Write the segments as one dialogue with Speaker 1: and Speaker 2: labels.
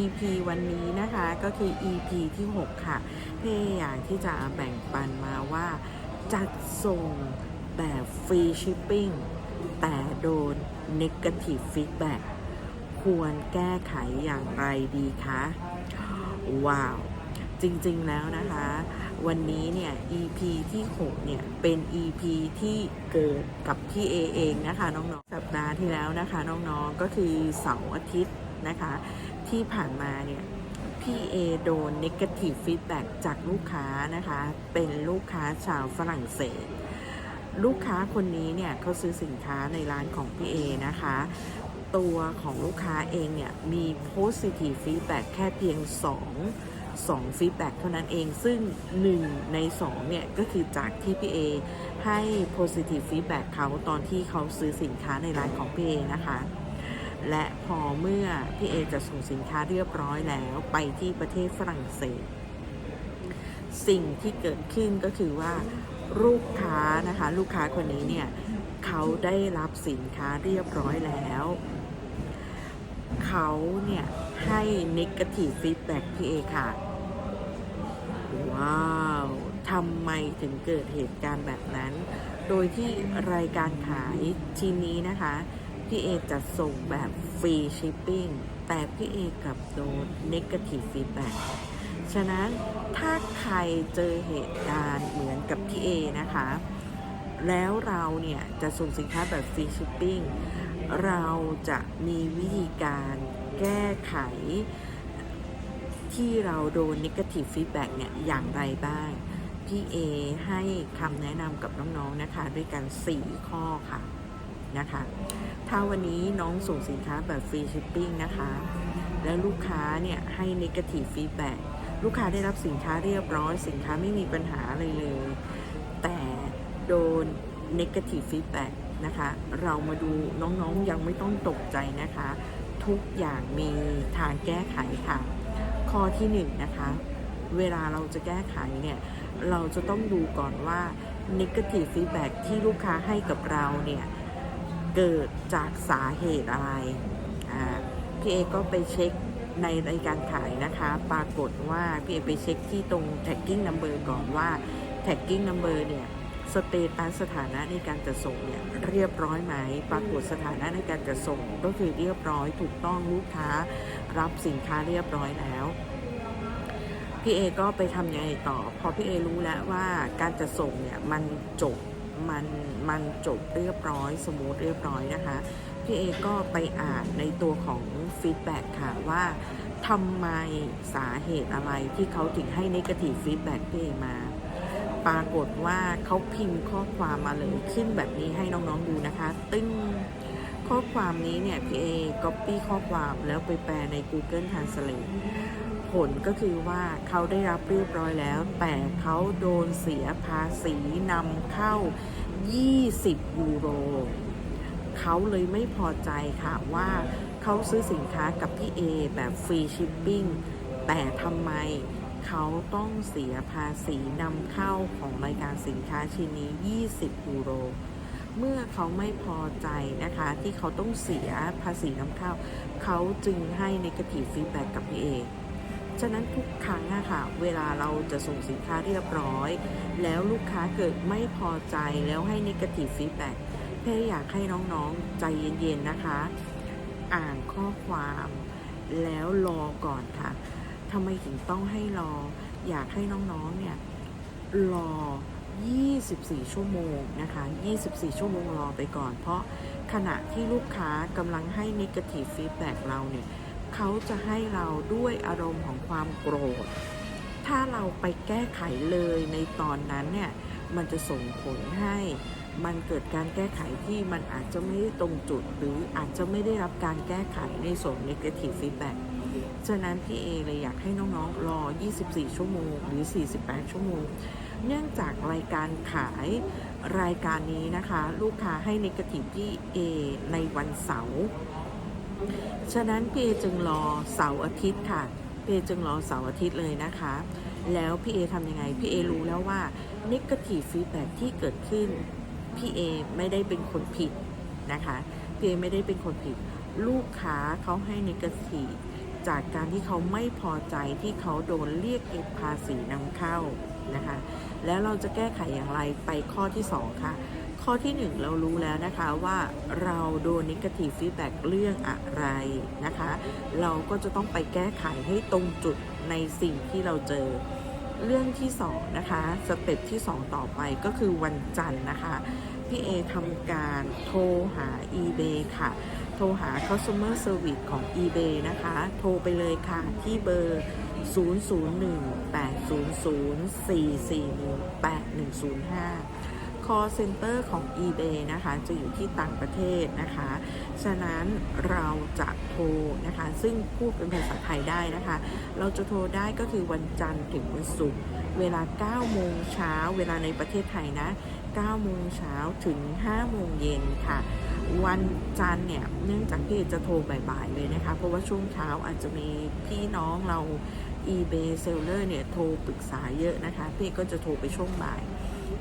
Speaker 1: EP วันนี้นะคะก็คือ EP ที่ 6 ค่ะพี่อยากที่จะแบ่งปันมาว่า จัดส่งแบบฟรีชิปปิ้งแต่โดน Negative Feedback ควรแก้ไขอย่างไรดีคะ ว้าว จริงๆแล้วนะคะ วันนี้เนี่ย EP ที่ 6 เนี่ย เป็น EP ที่เกิดกับพี่เอเองนะคะ น้องๆ สัปดาห์ที่แล้วนะคะ น้องๆ ก็คือเสาร์อาทิตย์นะคะ ที่ผ่านมาเนี่ยพี่เอโดน negative feedback จากลูกค้านะคะ เป็นลูกค้าชาวฝรั่งเศส ลูกค้าคนนี้เนี่ยเขาซื้อสินค้าในร้านของพี่เอนะคะ ตัวของลูกค้าเองเนี่ยมี positive feedback แค่เพียง 2 2 feedback เท่านั้นเอง ซึ่ง 1 ใน 2 เนี่ย ก็คือจากที่พี่เอให้ positive feedback เขาตอนที่เขาซื้อสินค้าในร้านของพี่เอนะคะ และพอเมื่อพี่เอจะส่งสินค้าเรียบร้อยแล้วไปที่ประเทศฝรั่งเศส สิ่งที่เกิดขึ้นก็คือว่าลูกค้านะคะลูกค้าคนนี้เนี่ยเขาได้รับสินค้าเรียบร้อยแล้ว เขาเนี่ยให้ negative feedback พี่เอค่ะ ว้าวทำไมถึงเกิดเหตุการณ์แบบนั้น โดยที่รายการขายทีนี้นะคะ พี่เอจะส่งแบบฟรีชิปปิ้ง แต่พี่เอกับโดน negative feedback ฉะนั้นถ้าใครเจอเหตุการณ์เหมือนกับพี่เอนะคะ แล้วเราเนี่ยจะส่งสินค้าแบบฟรีชิปปิ้ง เราจะมีวิธีการแก้ไขที่เราโดน negative feedback เนี่ยอย่างไรบ้าง พี่เอให้คำแนะนำกับน้องๆนะคะ ด้วยกัน 4 ข้อค่ะนะคะ ถ้าวันนี้น้องส่งสินค้าแบบฟรีชิปปิ้งนะคะ แล้วลูกค้าเนี่ยให้ negative feedback ลูกค้าได้รับสินค้าเรียบร้อย สินค้าไม่มีปัญหาอะไรเลย แต่โดน negative feedback นะคะ เรามาดูน้องๆยังไม่ต้องตกใจนะคะ ทุกอย่างมีทางแก้ไขค่ะ ข้อที่หนึ่งนะคะ เวลาเราจะแก้ไขเนี่ย เราจะต้องดูก่อนว่า negative feedback ที่ลูกค้าให้กับเราเนี่ย เกิดจากสาเหตุอะไรพี่เอก็ไปเช็คในรายการขายนะคะ ปรากฏว่าพี่เอไปเช็คที่ตรง tagging number ก่อนว่า tagging number เนี่ยสเตตัสสถานะในการจะส่งเนี่ยเรียบร้อยไหม ปรากฏสถานะในการจะส่งก็คือเรียบร้อยถูกต้องลูกค้ารับสินค้าเรียบร้อยแล้วพี่เอก็ไปทำยังไงต่อ พอพี่เอรู้แล้วว่าการจะส่งเนี่ยมันจบมัน มันจบเรียบร้อย สมูทเรียบร้อยนะคะ พี่เอก็ไปอ่านในตัวของฟีดแบ็กค่ะว่าทำไมสาเหตุอะไรที่เขาถึงให้ negative feedback พี่เอมา ปรากฏว่าเขาพิมพ์ข้อความมาเลยขึ้นแบบนี้ให้น้องๆดูนะคะ ตึ้งข้อความนี้เนี่ยพี่เอ copy ข้อความแล้วไปแปลใน Google Translate ผลก็คือว่าเขาได้รับเรียบร้อยแล้ว แต่เขาโดนเสียภาษีนำเข้า 20 ยูโร เขาเลยไม่พอใจค่ะว่าเขาซื้อสินค้ากับพี่เอแบบฟรีชิปปิ้ง แต่ทำไมเขาต้องเสียภาษีนำเข้าของรายการสินค้าชิ้นนี้ 20 ยูโร เมื่อเขาไม่พอใจนะคะที่เขาต้องเสียภาษีนำเข้า เขาจึงให้ negative feedback กับพี่เอ ฉะนั้นทุกครั้งอะค่ะ เวลาเราจะส่งสินค้าเรียบร้อย แล้วลูกค้าเกิดไม่พอใจแล้วให้ negative feedback เพ่อยากให้น้องๆใจเย็นๆนะคะ อ่านข้อความแล้วรอก่อนค่ะทำไมถึงต้องให้รอ อยากให้น้องๆเนี่ยรอ 24 ชั่วโมงนะคะ 24 ชั่วโมงรอไปก่อน เพราะขณะที่ลูกค้ากำลังให้ negative feedback เราเนี่ย เขาจะให้เราด้วยอารมณ์ของความโกรธ ถ้าเราไปแก้ไขเลยในตอนนั้นเนี่ยมันจะส่งผลให้มันเกิดการแก้ไขที่มันอาจจะไม่ได้ตรงจุด หรืออาจจะไม่ได้รับการแก้ไขในส่วน negative feedback ฉะนั้นพี่เอเลยอยากให้น้องๆ รอ 24 ชั่วโมง หรือ 48 ชั่วโมง เนื่องจากรายการขายรายการนี้นะคะ ลูกค้าให้ negative พี่เอในวันเสาร์ ฉะนั้นพี่เอจึงรอเสาร์อาทิตย์ค่ะพี่เอจึงรอเสาร์อาทิตย์เลยนะคะ แล้วพี่เอทำยังไงพี่เอรู้แล้วว่า negative feedback ที่เกิดขึ้นพี่เอไม่ได้เป็นคนผิดนะคะพี่เอไม่ได้เป็นคนผิด ลูกค้าเขาให้ negative จากการที่เขาไม่พอใจที่เขาโดนเรียกเก็บภาษีนำเข้านะคะ แล้วเราจะแก้ไขอย่างไรไปข้อที่ 2 ค่ะ ข้อที่ 1 เรารู้แล้วนะคะว่าเราโดน negative feedback เรื่องอะไรนะคะ เราก็จะต้องไปแก้ไขให้ตรงจุดในสิ่งที่เราเจอเรื่องที่2นะคะสเต็ปที่ 2 ต่อไปก็คือวันจันทร์นะคะ พี่เอทำการโทรหา eBay ค่ะ โทรหา customer service ของ eBay นะคะ โทรไปเลยค่ะ ที่เบอร์ 001-800-441-8105 call center ของ eBay นะคะ จะอยู่ที่ต่างประเทศนะคะ ฉะนั้นเราจะโทรนะคะ ซึ่งพูดเป็นภาษาไทยได้นะคะ เราจะโทรได้ก็คือวันจันทร์ถึงวันศุกร์เวลา 9 โมงเช้า เวลาในประเทศไทยนะ 9 โมงเช้าถึง 5 โมงเย็นค่ะ วันจันทร์เนี่ย เนื่องจากพี่จะโทรบ่ายๆเลยนะคะ เพราะว่าช่วงเช้าอาจจะมีพี่น้องเรา eBay seller เนี่ย โทรปรึกษาเยอะนะคะ พี่ก็จะโทรไปช่วงบ่าย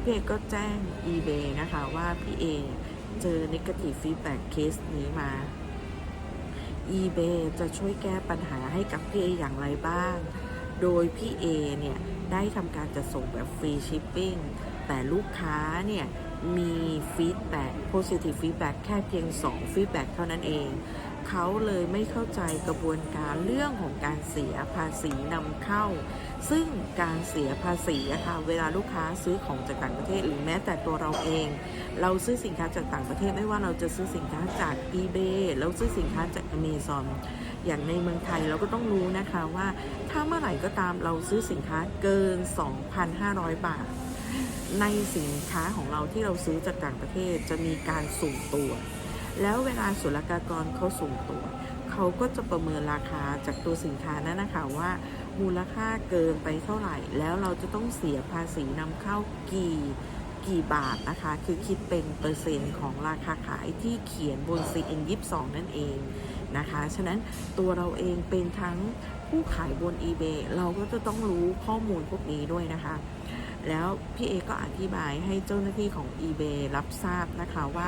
Speaker 1: พี่เอก็แจ้ง eBay นะคะว่าพี่เอเจอ negative feedback case นี้มา eBay จะช่วยแก้ปัญหาให้กับพี่เออย่างไรบ้าง โดยพี่เอเนี่ยได้ทำการจัดส่งแบบฟรีชิปปิ้ง แต่ลูกค้าเนี่ยมีฟีดแบ็ก positive feedback แค่เพียง2 feedback เท่านั้นเอง เขาเลยไม่เข้าใจกระบวนการเรื่องของการเสียภาษีนำเข้า ซึ่งการเสียภาษีอะคะเวลาลูกค้าซื้อของจากต่างประเทศ หรือแม้แต่ตัวเราเอง เราซื้อสินค้าจากต่างประเทศไม่ว่าเราจะซื้อสินค้าจาก eBay เราซื้อสินค้าจาก Amazon อย่างในเมืองไทยเราก็ต้องรู้นะคะว่าถ้าเมื่อไหร่ก็ตามเราซื้อสินค้าเกิน 2,500 บาท ในสินค้าของเราที่เราซื้อจากต่างประเทศจะมีการสุ่มตัว แล้วเวลาศุลกากรเขาสุ่มตัว เขาก็จะประเมินราคาจากตัวสินค้านั้นนะคะว่ามูลค่าเกินไปเท่าไหร่ แล้วเราจะต้องเสียภาษีนำเข้ากี่กี่บาทนะคะ คือคิดเป็นเปอร์เซ็นต์ของราคาขายที่เขียนบน CN 22นั่นเองนะคะ ฉะนั้นตัวเราเองเป็นทั้งผู้ขายบน eBay เราก็จะต้องรู้ข้อมูลพวกนี้ด้วยนะคะ แล้วพี่เอก็อธิบายให้เจ้าหน้าที่ของ eBay รับทราบนะคะว่า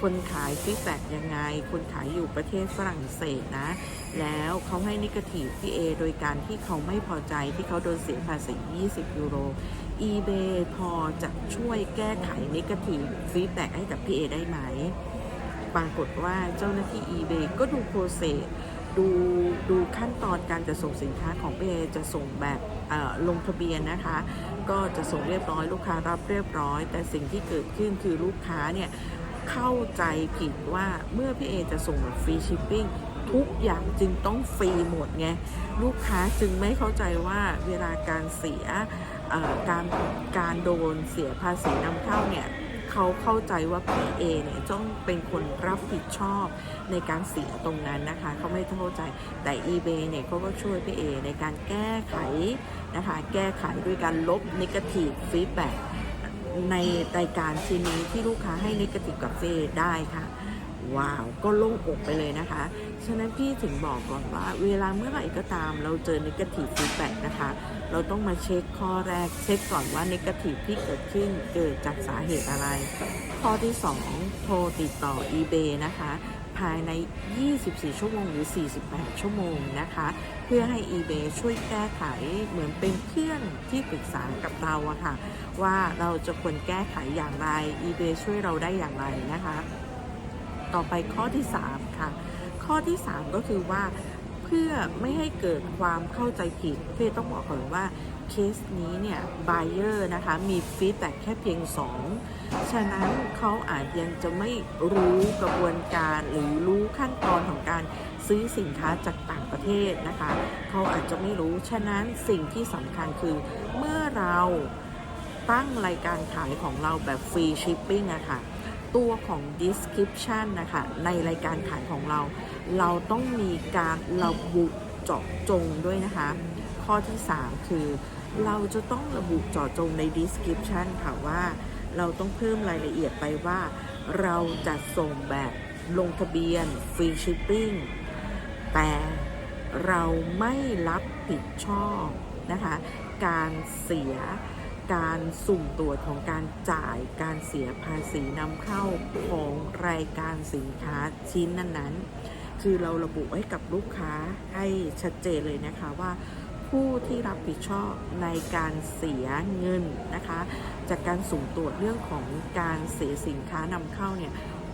Speaker 1: คนขายฟีดแบ็กยังไง คนขายอยู่ประเทศฝรั่งเศสนะ แล้วเขาให้นิกทีฟพี่เอโดยการที่เขาไม่พอใจที่เขาโดนเสียภาษี 20 ยูโร eBay พอจะช่วยแก้ไขนิกทีฟฟีดแบ็กให้กับพี่เอได้ไหม ปรากฏว่าเจ้าหน้าที่ eBay ก็ดูโปรเซสดูดูขั้นตอนการจะส่งสินค้าของพี่เอจะส่งแบบลงทะเบียนนะคะ ก็จะส่งเรียบร้อยลูกค้ารับเรียบร้อย แต่สิ่งที่เกิดขึ้นคือลูกค้าเนี่ย เข้าใจผิดว่าเมื่อพี่เอจะส่งแบบฟรีชิปปิ้งทุกอย่างจึงต้องฟรีหมดไงลูกค้าจึงไม่เข้าใจว่าเวลาการเสียการการโดนเสียภาษีนำเข้าเนี่ยเขาเข้าใจว่า PA เอเนี่ยต้องเป็นคนรับผิดชอบในการเสียตรงนั้นนะคะเขาไม่เข้าใจแต่ eBay เนี่ยเขาก็ช่วย PA ในการแก้ไขนะคะแก้ไขด้วยการลบ negative feedback ในรายการชิ้นนี้ที่ลูกค้าให้ negative กับ PA ได้ค่ะ ว้าวก็โล่งอกไปเลยนะคะ ฉะนั้นพี่ถึงบอกก่อนว่า เวลาเมื่อไหร่ก็ตามเราเจอนิกติฟีดแบ็นะคะ เราต้องมาเช็คข้อแรก เช็คก่อนว่านิกติที่เกิดขึ้นเกิดจากสาเหตุอะไร ข้อที่ 2 โทรติดต่อ eBay นะคะ ภายใน 24 ชั่วโมงหรือ 48 ชั่วโมงนะคะ เพื่อให้ eBay ช่วยแก้ไขเหมือนเป็นเพื่อนที่ปรึกษากับเราอะค่ะ ว่าเราจะควรแก้ไขอย่างไร eBay ช่วยเราได้อย่างไรนะคะ ต่อไปข้อที่ 3 ค่ะ ข้อที่ 3 ก็คือว่าเพื่อไม่ให้เกิดความเข้าใจผิดเพื่อต้องบอกก่อนว่า เคสนี้เนี่ยบ u เออร์นะคะ มีฟีดแบ็แค่เพียง 2 ฉะนั้นเขาอาจยังจะไม่รู้กระบวนการหรือรู้ขั้นตอนของการซื้อสินค้าจากต่างประเทศนะคะ เขาอาจจะไม่รู้ ฉะนั้นสิ่งที่สำคัญคือเมื่อเราตั้งรายการขายของเราแบบฟรีชิปปิ้งอะค่ะ ตัวของ description นะคะในรายการขายของเรา เราต้องมีการระบุเจาะจงด้วยนะคะ ข้อที่ 3 คือ เราจะต้องระบุเจาะจงใน description ค่ะว่า เราต้องเพิ่มรายละเอียดไปว่า เราจะส่งแบบลงทะเบียนฟรีชิปปิ้งแต่เราไม่รับผิดชอบนะคะ การเสียการสุ่มตรวจของการจ่ายการเสียภาษีนำเข้าของรายการสินค้าชิ้นนั้นๆ คืคือเราระบุไว้กับลูกค้าให้ชัดเจนเลยนะคะว่า ผู้ที่รับผิดชอบในการเสียเงินนะคะ จากการสุ่มตรวจเรื่องของการเสียสินค้านำเข้าเนี่ย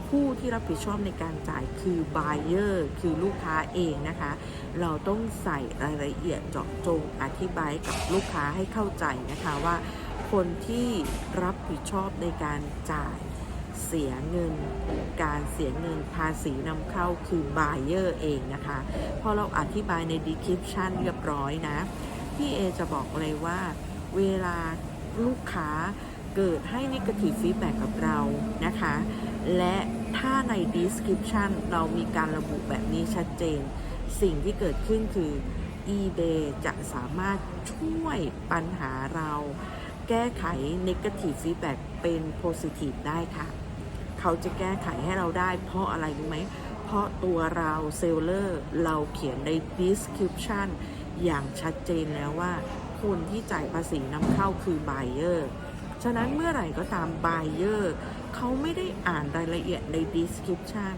Speaker 1: ผู้ที่รับผิดชอบในการจ่ายคือ buyer คือลูกค้าเองนะคะ เราต้องใส่รายละเอียดเจาะจงอธิบายกับลูกค้าให้เข้าใจนะคะว่า คนที่รับผิดชอบในการจ่าย เสียเงิน การเสียเงินภาษีนำเข้าคือ buyer เองนะคะ พอเราอธิบายใน description เรียบร้อยนะ พี่เอจะบอกเลยว่า เวลาลูกค้าเกิดให้ negative feedback กับเรานะคะ และถ้าใน description เรามีการระบุแบบนี้ชัดเจน สิ่งที่เกิดขึ้นคือ eBay จะสามารถช่วยปัญหาเรา แก้ไข negative feedback เป็น positive ได้ค่ะ เขาจะแก้ไขให้เราได้ เพราะอะไรรู้ไหม เพราะตัวเราเซลเลอร์เราเขียนใน description อย่างชัดเจนแล้วว่าคนที่จ่ายภาษีนำเข้าคือ buyer ฉะนั้นเมื่อไหร่ก็ตาม buyer เขาไม่ได้อ่านรายละเอียดใน description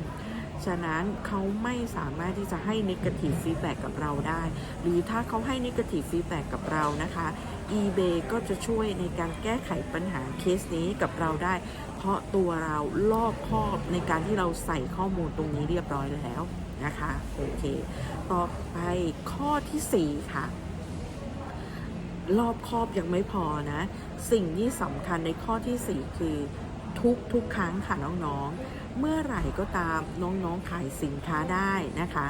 Speaker 1: ฉะนั้นเขาไม่สามารถที่จะให้ negative feedback กับเราได้ หรือถ้าเขาให้ negative feedback กับเรานะคะ eBay ก็จะช่วยในการแก้ไขปัญหาเคสนี้กับเราได้ พราะตัวเรารอบครอบในการที่เราใส่ข้อมูลตรงนี้เรียบร้อยแล้วนะคะโอเค ต่อไปข้อที่ 4 ค่ะ รอบครอบยังไม่พอนะ สิ่งที่สำคัญในข้อที่ 4 คือทุกทุกครั้งค่ะน้องๆ เมื่อไหร่ก็ตามน้องๆขายสินค้าได้นะคะ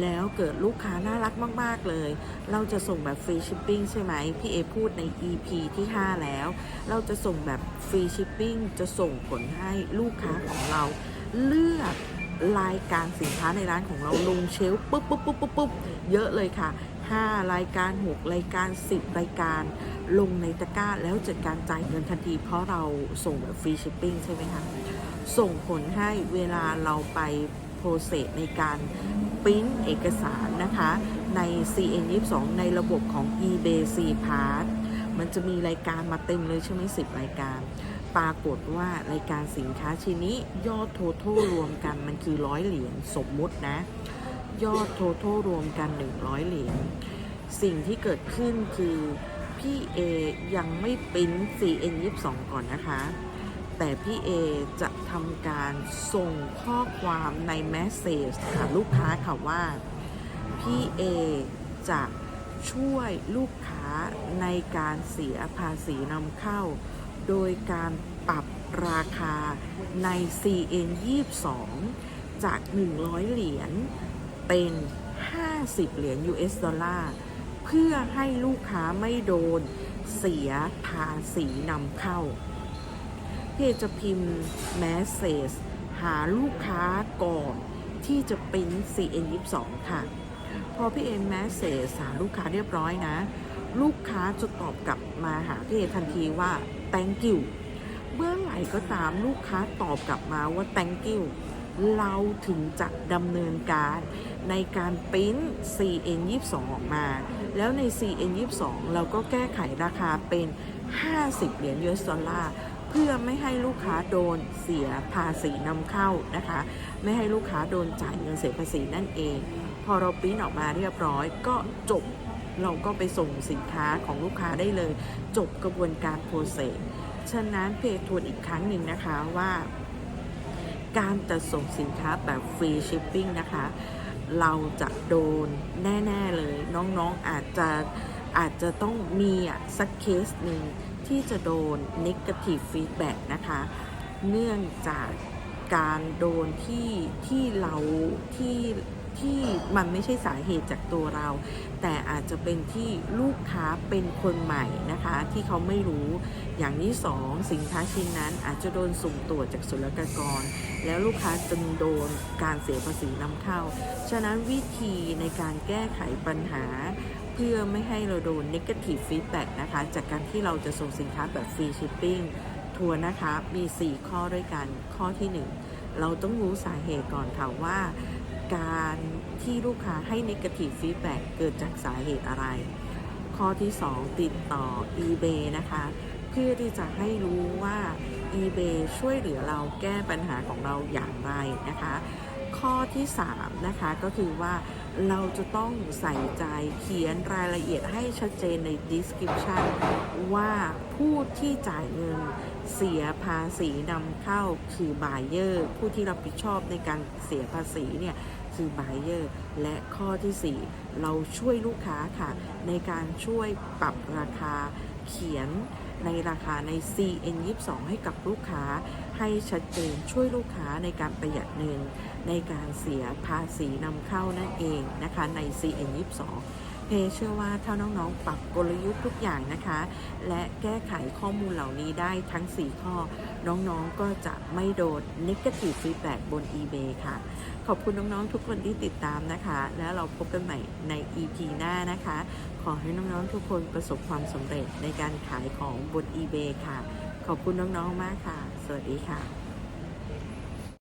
Speaker 1: แล้วเกิดลูกค้าน่ารักมาก ๆ เลย เราจะส่งแบบฟรีชิปปิ้งใช่ไหม พี่เอพูดใน EP ที่ 5 แล้ว เราจะส่งแบบฟรีชิปปิ้งจะส่งผลให้ลูกค้าของเรา เลือกรายการสินค้าในร้านของเราลงเชลฟ์ปุ๊บปุ๊บปุ๊บปุ๊บปุ๊บเยอะเลยค่ะ 5 รายการ 6 รายการ 10 รายการ ลงในตะกร้าแล้วจัดการจ่ายเงินทันที เพราะเราส่งแบบฟรีชิปปิ้งใช่ไหมคะ ส่งผลให้เวลาเราไปโปรเซสในการ ปริ้นเอกสารนะคะใน CN22 ในระบบของ eBay C Pass มันจะมีรายการมาเต็มเลยใช่ไหม10รายการ ปรากฏว่ารายการสินค้าชิ้นนี้ยอดโททรวมกันมันคือร้อยเหรียญสมมุตินะ ยอดโททรวมกัน 100 เหรียญสิ่งที่เกิดขึ้นคือพี่เอยังไม่ปริ้น CN22 ก่อนนะคะ แต่พี่เอจะทำการส่งข้อความในแมสเซจหาลูกค้าค่ะว่า พี่เอจะช่วยลูกค้าในการเสียภาษีนำเข้า โดยการปรับราคาใน CN 22 จาก 100 เหรียญเป็น 50 เหรียญ US ดอลลาร์ เพื่อให้ลูกค้าไม่โดนเสียภาษีนำเข้า พี่จะพิมพ์แมสเซจหาลูกค้าก่อนที่จะปริ้น CN22 ค่ะ พอพี่เอแมสเซจหาลูกค้าเรียบร้อยนะ ลูกค้าจะตอบกลับมาหาพี่เอทันทีว่า thank you เมื่อไหร่ก็ตามลูกค้าตอบกลับมาว่า thank you เราถึงจะดำเนินการในการปริ้น CN22 ออกมา แล้วใน CN22 เราก็แก้ไขราคาเป็น 50 เหรียญ US ดอลลาร์ พื่อไม่ให้ลูกค้าโดนเสียภาษีนำเข้านะคะ ไม่ให้ลูกค้าโดนจ่ายเงินเสียภาษีนั่นเอง พอเราปริ้นออกมาเรียบร้อยก็จบเราก็ไปส่งสินค้าของลูกค้าได้เลย จบกระบวนการโปรเซสฉะนั้นเพจทวนอีกครั้งหนึ่งนะคะว่า การจัดส่งสินค้าแบบฟรีชิปปิ้งนะคะ เราจะโดนแน่ ๆ เลย น้องๆอาจจะอาจจะต้องมีอะสักเคสหนึ่ง ที่จะโดน negative feedback นะคะ เนื่องจากการโดนที่ที่เราที่ ที่มันไม่ใช่สาเหตุจากตัวเรา แต่อาจจะเป็นที่ลูกค้าเป็นคนใหม่นะคะ ที่เขาไม่รู้อย่างที่สองสินค้าชิ้นนั้นอาจจะโดนสุ่มตรวจจากศุลกากร แล้วลูกค้าจึงโดนการเสียภาษีนำเข้า ฉะนั้นวิธีในการแก้ไขปัญหาเพื่อไม่ให้เราโดน negative feedback นะคะ จากการที่เราจะส่งสินค้าแบบฟรีชิปปิ้งทัวร์นะคะ มี 4 ข้อด้วยกัน ข้อที่ 1 เราต้องรู้สาเหตุก่อนค่ะว่า การที่ลูกค้าให้ negative feedback เกิดจากสาเหตุอะไร ข้อที่ 2 ติดต่อ eBay นะคะ เพื่อที่จะให้รู้ว่า eBay ช่วยเหลือเราแก้ปัญหาของเราอย่างไรนะคะ ข้อที่ 3 นะคะก็คือว่าเราจะต้องใส่ใจเขียนรายละเอียดให้ชัดเจนใน description ว่าผู้ที่จ่ายเงินเสียภาษีนำเข้าคือ buyer ผู้ที่รับผิดชอบในการเสียภาษีเนี่ย คือ buyer และข้อทีสี่ 4 เราช่วยลูกค้าค่ะ ในการช่วยปรับราคาเขียนในราคาใน CN 22ให้กับลูกค้า ให้ชัดเจนช่วยลูกค้าในการประหยัดเงินในการเสียภาษีนำเข้านั่นเองนะคะใน CN 22เพเชื่อว่าถ้าน้องๆ ปรับกลยุทธ์ทุกอย่างนะคะ และแก้ไขข้อมูลเหล่านี้ได้ทั้ง 4 ข้อ น้องๆก็จะไม่โดน negative feedback บน eBay ค่ะ ขอบคุณน้องๆทุกคนที่ติดตามนะคะ แล้วเราพบกันใหม่ใน EP หน้านะคะ ขอให้น้องๆทุกคนประสบความสำเร็จในการขายของบน eBay ค่ะ ขอบคุณน้องๆมากค่ะ สวัสดีค่ะ